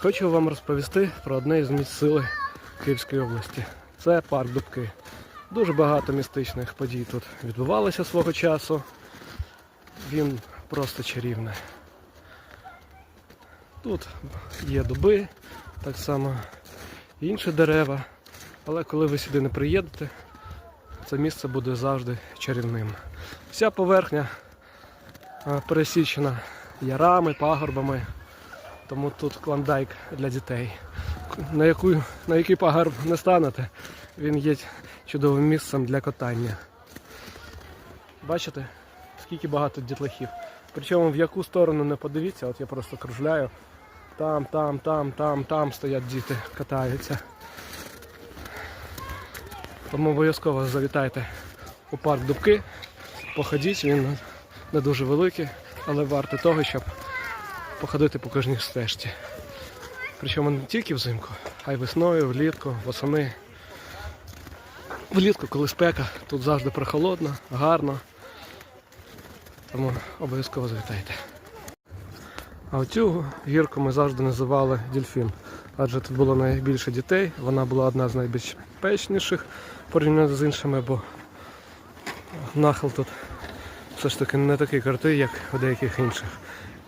Хочу вам розповісти про одне із місць сили Київської області. Це парк Дубки. Дуже багато містичних подій тут відбувалося свого часу. Він просто чарівний. Тут є дуби, так само інші дерева. Але коли ви сюди не приїдете, це місце буде завжди чарівним. Вся поверхня пересічена ярами, пагорбами. Тому тут клондайк для дітей. На, яку, на який пагорб не станете, він є чудовим місцем для катання. Бачите, скільки багато дітлахів. Причому в яку сторону не подивіться, от я просто кружляю. Там, там, там, там, там стоять діти, катаються. Тому обов'язково завітайте у парк Дубки, походіть, він не дуже великий, але вартий того, щоб походити по кожній стежці. Причому не тільки взимку, а й весною, влітку, восени. Влітку, коли спека, тут завжди прохолодно, гарно. Тому обов'язково завітайте. А оцю гірку ми завжди називали дельфін. Адже тут було найбільше дітей, вона була одна з найбезпечніших порівняно з іншими, бо нахил тут все ж таки не такий крутий, як у деяких інших.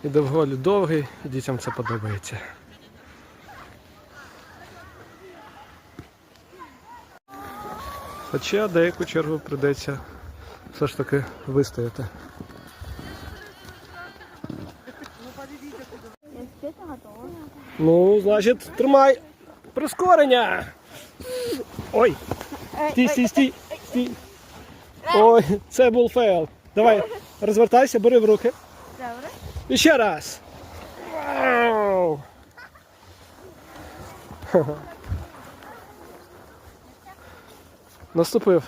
І доволі довгий, і дітям це подобається. Хоча деяку чергу прийдеться все ж таки вистояти. Ну, значить, тримай прискорення. Ой, стій, стій, стій, стій. Ой, це був фейл. Давай, розвертайся, бери в руки. І ще раз. Вау! Наступив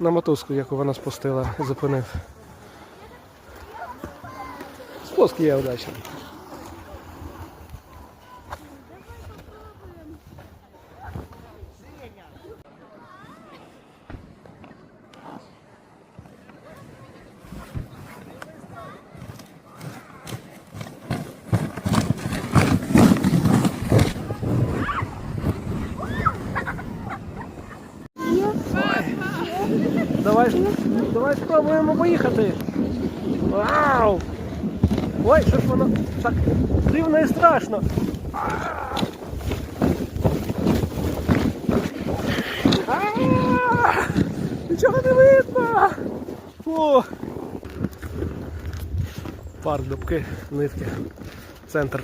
на мотузку, яку вона спустила, зупинив. Спуск є удачний. Давай, давай спробуємо поїхати. Вау! Ой, що ж воно так дивно і страшно. Нічого не видно. Фу. Парк Дубки, нитки, центр.